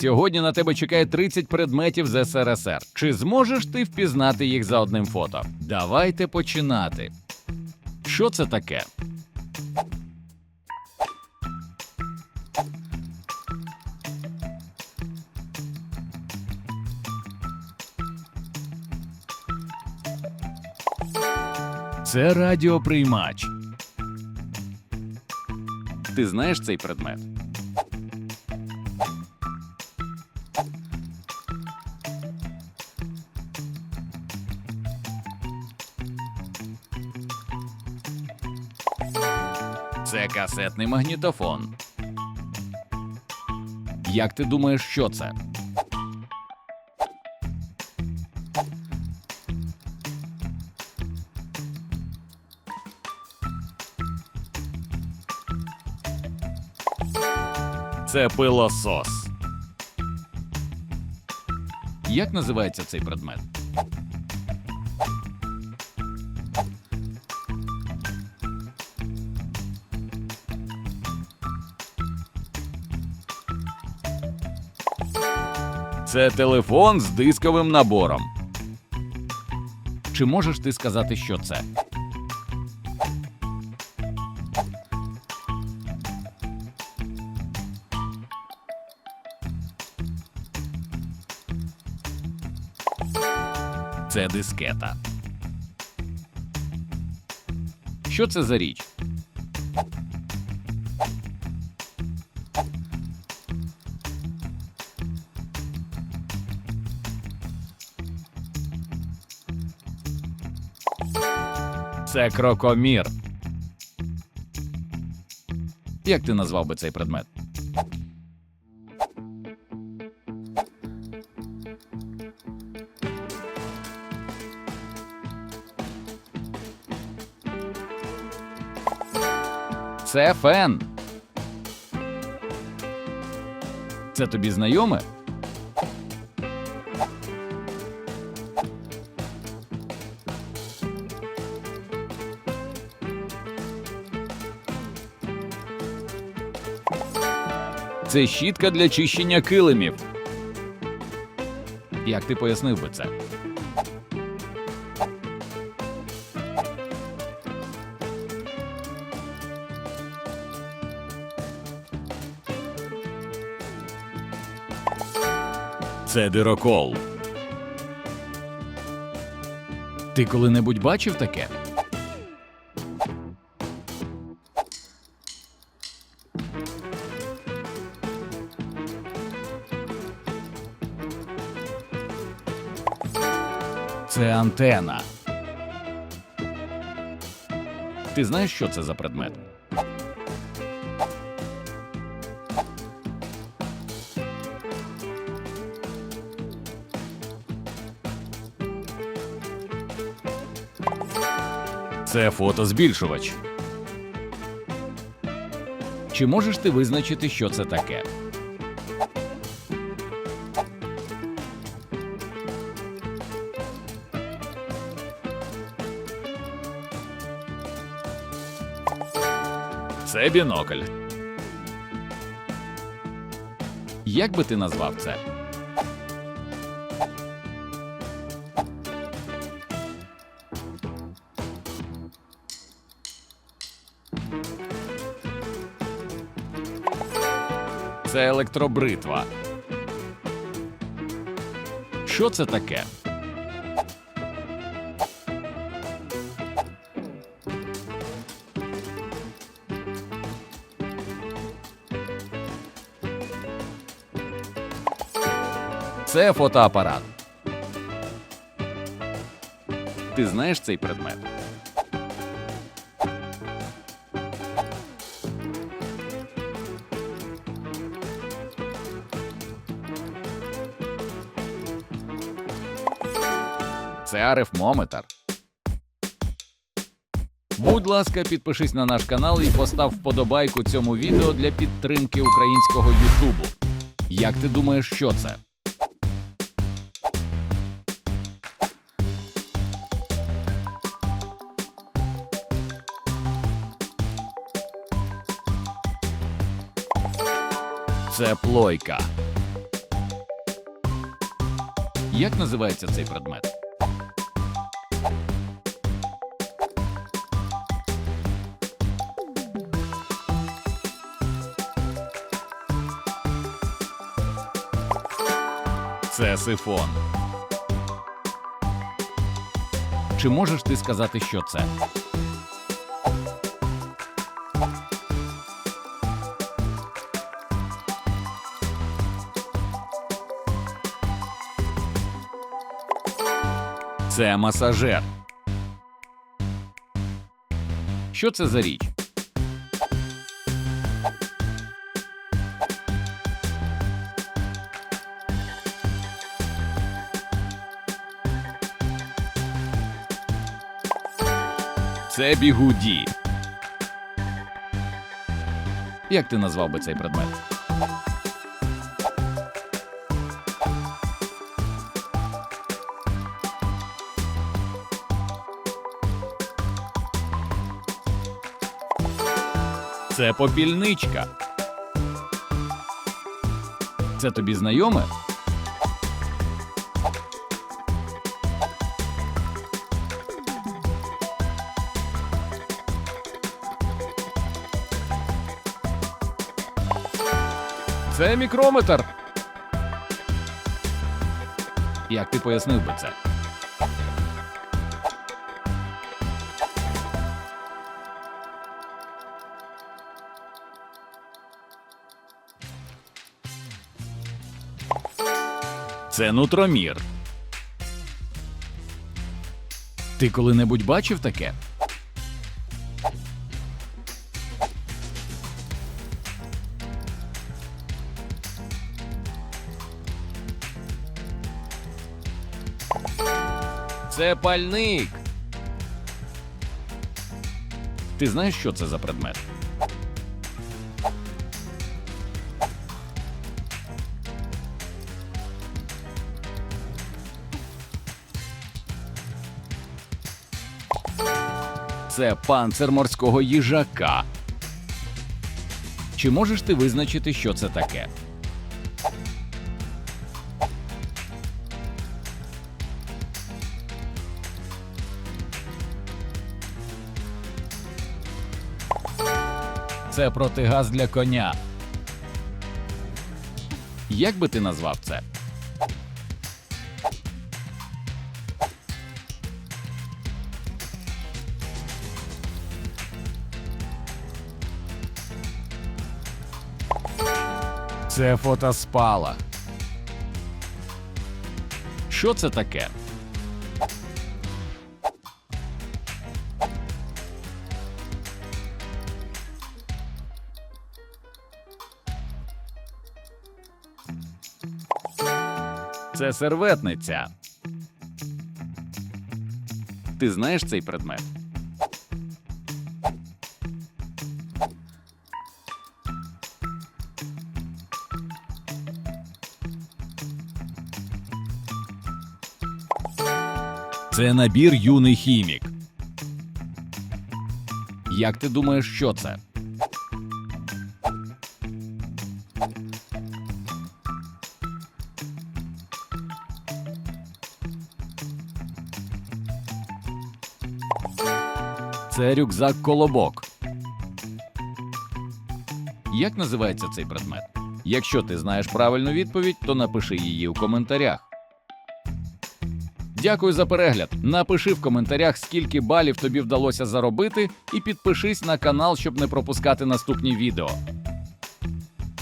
Сьогодні на тебе чекає 30 предметів з СРСР. Чи зможеш ти впізнати їх за одним фото? Давайте починати. Що це таке? Це радіоприймач. Ти знаєш цей предмет? Це касетний магнітофон. Як ти думаєш, що це? Це пилосос. Як називається цей предмет? Це телефон з дисковим набором. Чи можеш ти сказати, що це? Це дискета. Що це за річ? Це крокомір. Як ти назвав би цей предмет? Це фен. Це тобі знайоме? Це щітка для чищення килимів. Як ти пояснив би це? Це дирокол. Ти коли-небудь бачив таке? Це антена. Ти знаєш, що це за предмет? Це фотозбільшувач. Чи можеш ти визначити, що це таке? Це бінокль. Як би ти назвав це? Це електробритва. Що це таке? Це фотоапарат. Ти знаєш цей предмет? Це арифмометр. Будь ласка, підпишись на наш канал і постав вподобайку цьому відео для підтримки українського Ютубу. Як ти думаєш, що це? Це плойка. Як називається цей предмет? Це сифон. Чи можеш ти сказати, що це? Це масажер. Що це за річ? Це бігуді. Як ти назвав би цей предмет? Це попільничка. Це тобі знайоме? Це мікрометр. Як ти пояснив би це? Це нутромір. Ти коли-небудь бачив таке? Це пальник. Ти знаєш, що це за предмет? Це панцир морського їжака. Чи можеш ти визначити, що це таке? Це протигаз для коня. Як би ти назвав це? Це фотоспалах. Що це таке? Це серветниця. Ти знаєш цей предмет? Це набір юний хімік. Як ти думаєш, що це? Це рюкзак колобок. Як називається цей предмет? Якщо ти знаєш правильну відповідь, то напиши її у коментарях. Дякую за перегляд. Напиши в коментарях, скільки балів тобі вдалося заробити, і підпишись на канал, щоб не пропускати наступні відео.